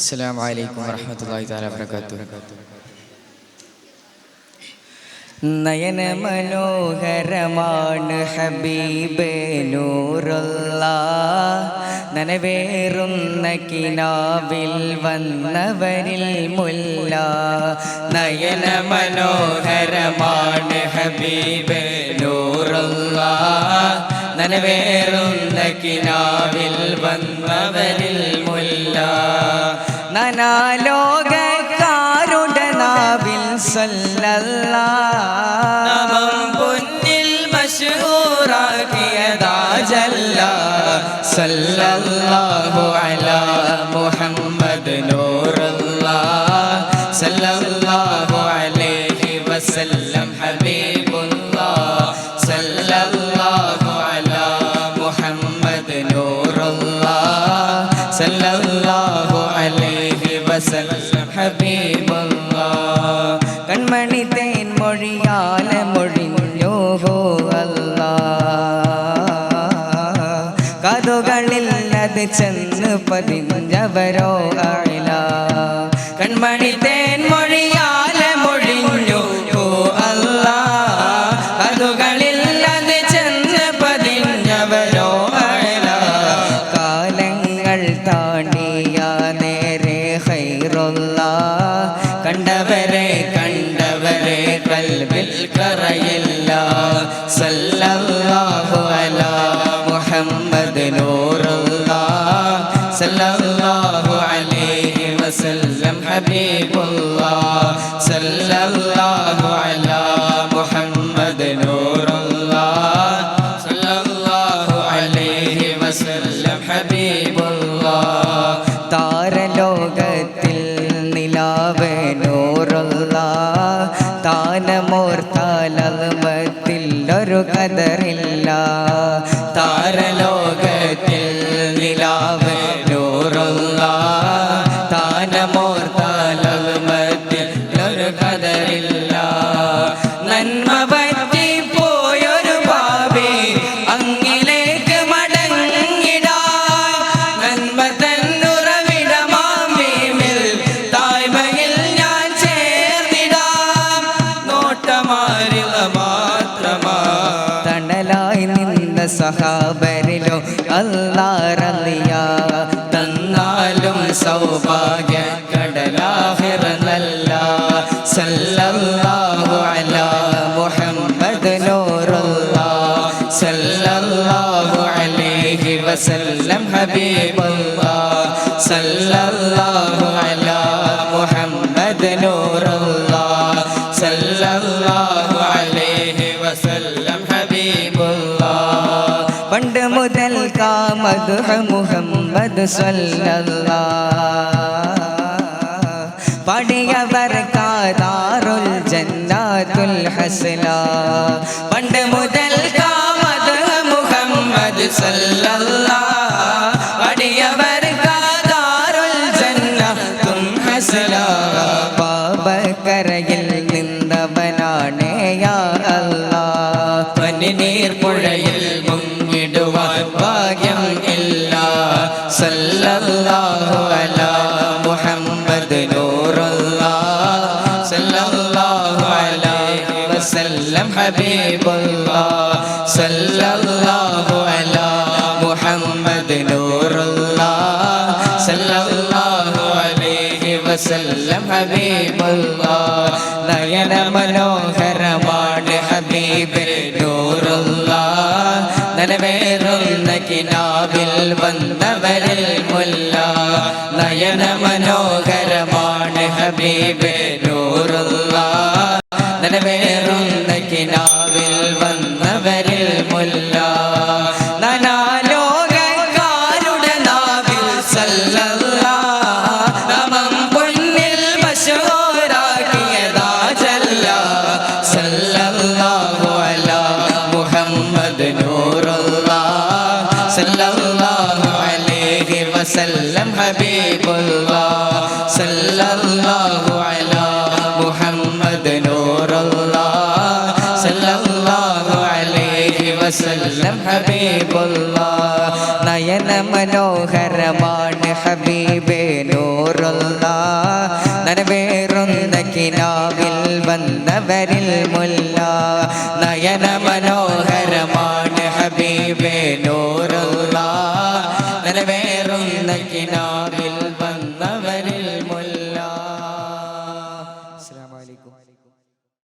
السلام عليكم ورحمة الله تعالى وبركاته നയന മനോഹരമാണ് ഹബീബ് നൂറുള്ള നനവേറുന്ന കിനാവിൽ വന്നവരിൽ മുല്ല നയന മനോഹരമാണ് ഹബീബ് നൂറുള്ള നനവേറുന്ന കിനാവിൽ വന്നവരിൽ മുല്ല നനാലോകാരുടെ നാവിൽ സല്ലല്ലാഹ് പൊന്നിൽ മഷൂറാക്കിയതാ ജല്ല സല്ലല്ലാഹു അലാ മുഹമ്മദ് നൂറുല്ലാഹ് സല്ലല്ലാഹു അലൈഹി വസല്ലം ഹബീബുല്ലാഹ് അലൈഹി വസല്ലം ഹബീബുല്ലാഹ് കൺമണി തേൻ മൊഴിയാലെ മൊഴിഞ്ഞു അല്ലാ കഥകളിൽ അത് ചെന്ന് പതിഞ്ഞവരോ അയില കൺമണി തേൻ മൊഴിയാലെ അലൈഹി വസല്ലം ഹബീബുല്ലാഹ് സല്ലല്ലാഹു അലാ മുഹമ്മദ് നൂറുള്ള സല്ലല്ലാഹു അലൈഹി വസല്ലം ഹബീബുല്ലാഹ് താരലോകത്തിൽ നിലാവ് നൂറുള്ള താനമോർത്താലമത്തിൽ ഒരു കതറില്ല താരലോകത്തിൽ നിന്ന സഹാബരിലോ അല്ലാറലിയ തന്നാലും സൗഭാഗ്യ കടലാഹിറ നല്ല സല്ലല്ലാഹു അലാ മുഹമ്മദ് നൂറുല്ലാഹ് സല്ലല്ലാഹു അലൈഹി വസല്ലം ഹബീബുള്ള സല്ലല്ലാഹു बुदल का मधुह मुहम्मद सल्लल्लाह படையவர் காதாருல் ஜன்னாத்துல் ஹஸ்லா பண்டு முதல் காமது முகம்மது சல்லல்லாஹ் ഭാഗ്യം ഇല്ല സല്ലല്ലാഹു അലാ മുഹമ്മദ് നൂറുല്ലാഹ് സല്ലല്ലാഹു അലൈഹി വസല്ലം ഹബീബുല്ലാഹ് സല്ലല്ലാഹു അലാ മുഹമ്മദ് നൂറുല്ലാഹ് സല്ലല്ലാഹു അലൈഹി വസല്ലം ഹബീബുല്ലാഹ് നയന മനോഹരമാണ് കിനാവിൽ വന്നവരിൽ മുല്ല. നയന മനോഹരമാണ് ഹബീബ് നൂറുള്ള. നനവേറുന്ന കിനാവിൽ സല്ലല്ലാഹു അലൈഹി വസല്ലം ഹബീബുല്ലാഹ് സല്ലല്ലാഹു അലാ മുഹമ്മദ് നൂറുല്ലാഹ് സല്ലല്ലാഹു അലൈഹി വസല്ലം ഹബീബുല്ലാഹ് നയന മനോഹരമാണ് ഹബീബേ നൂറുള്ള നനവേറുന്ന കിനാവിൽ വന്നവരിൽ മുല്ല.